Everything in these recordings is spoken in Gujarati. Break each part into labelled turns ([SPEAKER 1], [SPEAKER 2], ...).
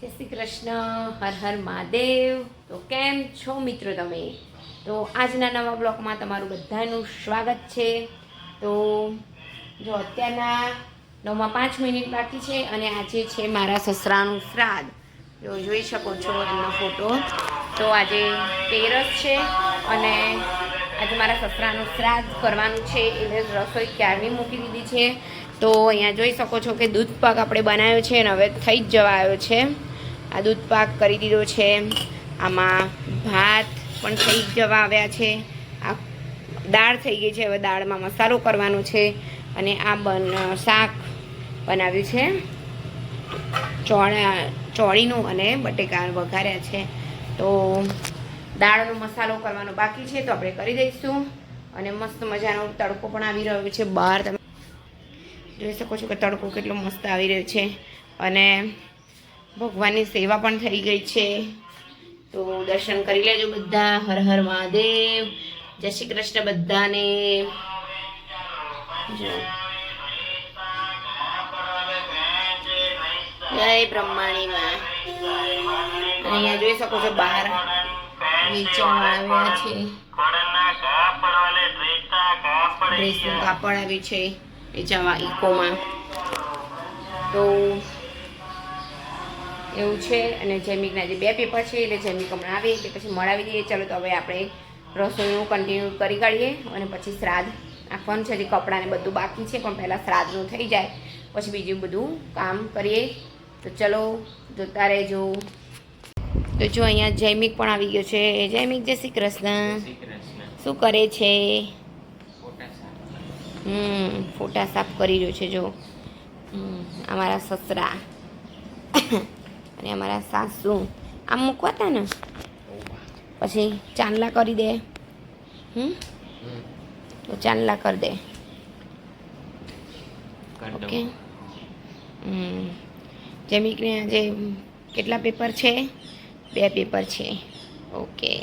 [SPEAKER 1] જય શ્રી કૃષ્ણ, હર હર મહાદેવ. તો કેમ છો મિત્રો તમે? તો આજના નવા બ્લોગમાં તમારું બધાનું સ્વાગત છે. તો જો અત્યારના નવમાં પાંચ મિનિટ બાકી છે અને આજે છે મારા સસરાનું શ્રાદ્ધ. જો જોઈ શકો છો એમનો ફોટો. તો આજે તેરસ છે અને આજે મારા સસરાનું શ્રાદ્ધ કરવાનું છે. એટલે રસોઈ ક્યારની મૂકી દીધી છે? તો અહીંયા જોઈ શકો છો કે દૂધ પાક આપણે બનાવ્યો છે અને હવે થઈ જ જવા આવ્યો છે. આ દૂધ પાક કરી દીધો છે. આમાં ભાત પણ થઈ જવા આવ્યા છે. આ દાળ થઈ ગઈ છે. હવે દાળમાં મસાલો કરવાનો છે અને આ બન, શાક બનાવ્યું છે. ચોળા, ચોળીનું અને બટેકા વઘાર્યા છે. તો દાળનો મસાલો કરવાનો બાકી છે. તો આપણે કરી દઈશું. અને મસ્ત મજાનો તડકો પણ આવી રહ્યો છે બહાર. તમે જોઈ શકો છો કે તડકો કેટલો મસ્ત આવી રહ્યો છે. અને ભગવાનની સેવા પણ થઈ ગઈ છે. તો દર્શન કરી લેજો બધા. હર હર મહાદેવ. જય શ્રી કૃષ્ણ બધાને. જય બ્રહ્માણીમાં. અને અહીંયા જોઈ શકો છો બહાર વેચવા આવ્યા છે. ડ્રેસનું કાપડ આવ્યું છે. વેચાવા ઇકોમાં તો એવું છે અને જૈમિકના જે બે પેપર છે એટલે જૈમિક હમણાં આવે એટલે પછી મળાવી દઈએ. ચાલો તો હવે આપણે રસોઈનું કન્ટિન્યુ કરી કાઢીએ અને પછી શ્રાદ્ધ. નાખવાનું છે હજી કપડાને બધું બાકી છે પણ પહેલાં શ્રાદ્ધનું થઈ જાય. પછી બીજું બધું કામ કરીએ. તો ચલો જોતા રહેજો. તો જો અહીંયા જૈમિક પણ આવી ગયો છે. જૈમિક જય શ્રી કૃષ્ણ. શું કરે છે? હમ ફોટા સાફ કરી રહ્યો છે જો. અમારા સસરા. અને અમારા સાસુ. આમ મૂકવાતા ને? પછી ચાંદલા કરી દે. હમ? તો ચાંદલા કરી દે. ઓકે. હમ. જેમિકને આજે કેટલા પેપર છે? બે પેપર છે. ઓકે.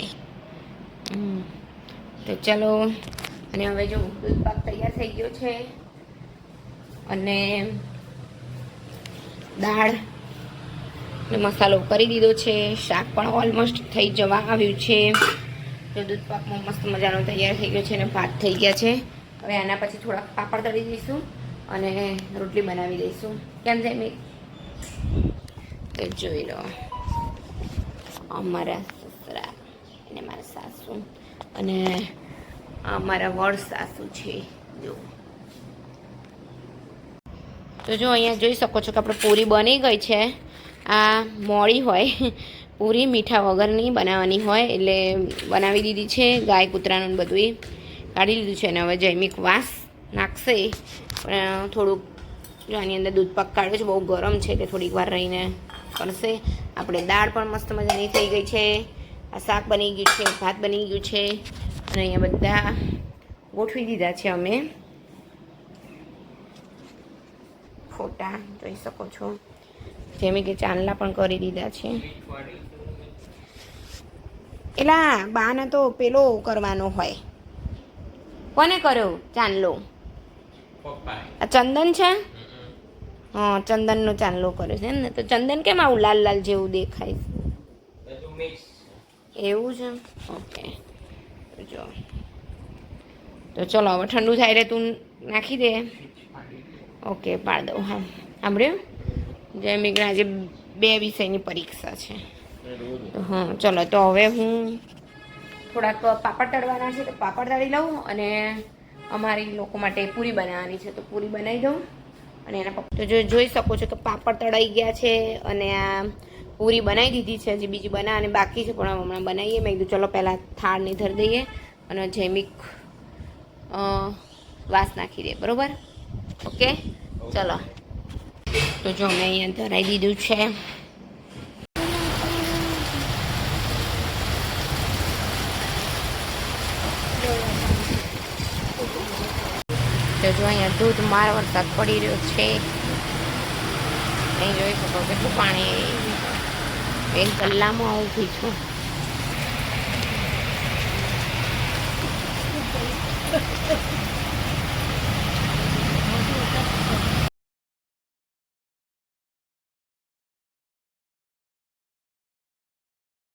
[SPEAKER 1] તો ચલો. અને હવે જો દૂધ પાક તૈયાર થઈ ગયો છે. અને દાળ મસાલો કરી દીધો છે. શાક પણ ઓલમોસ્ટ થઈ જવા આવ્યું છે. તો દૂધ પાકમાં મસ્ત મજાનો તૈયાર થઈ ગયો છે અને ભાત થઈ ગયા છે. હવે આના પછી થોડાક પાપડ તળી દઈશું અને રોટલી બનાવી દઈશું. કેમ છે મેં જોઈ લો. અમારા સસરા અને મારા સાસુ. અને મારા વડ સાસુ છે. જો. તો જો અહીંયા જોઈ શકો છો કે આપણે પૂરી બની ગઈ છે. આ મોડી હોય, પૂરી મીઠા વગરની બનાવવાની હોય, એટલે બનાવી દીધી છે ગાય કૂતરાનું બધું કાઢી લીધું છે અને હવે જૈમિક વાસ નાખશે. પણ થોડુંક જો આની અંદર દૂધ પાક કાઢ્યો છે, બહુ ગરમ છે એટલે થોડીક વાર રહીને કરશે. આપણે દાળ પણ મસ્ત મજાની થઈ ગઈ છે. આ શાક બની ગયું છે, ભાત બની ગયું છે. અને અહીંયા બધા ગોઠવી દીધા છે અમે. ફોટા જોઈ શકો છો. જેમ કે ચાંદલા પણ કરી દીધા છે. એલા બાને તો પેલો કરવાનો હોય. કોને કર્યો ચાંદલો? આ ચંદન છે? હા ચંદનનો ચાંદલો કર્યો છે ને તો ચંદન કેમ આવું લાલ લાલ જેવું દેખાય એવું છે? ઓકે. જો. તો ચલો, હવે ઠંડુ થાય એટલે તું નાખી દે. ઓકે, પાડ દઉં, હા. સાંભળ્યું? જયમિકના આજે બે વિષયની પરીક્ષા છે. હા, ચલો, તો હવે હું થોડાક પાપડ તળવાના છે, તો પાપડ તળી લઉં અને અમારી લોકો માટે પૂરી બનાવવાની છે, તો પૂરી બનાવી દઉં. અને એના તો જોઈ શકો છો કે પાપડ તળાઈ ગયા છે અને આ પૂરી બનાવી દીધી છે, હજી બીજી બનાવવાની બાકી છે, પણ હમણાં બનાવીએ. મેં કીધું, ચલો, પહેલાં થાળને ધરી દઈએ અને જૈમિક વાસ નાખી દે બરાબર? ઓકે? ચલો. તો જો, મેં અહીંયા ધરાઈ દીધું છે. તો જો, અહીંયા ધોધમાર વરસાદ પડી રહ્યો છે. અહીં જોઈ શકો કેટલું પાણી એક કલાકમાં ઊભી છું.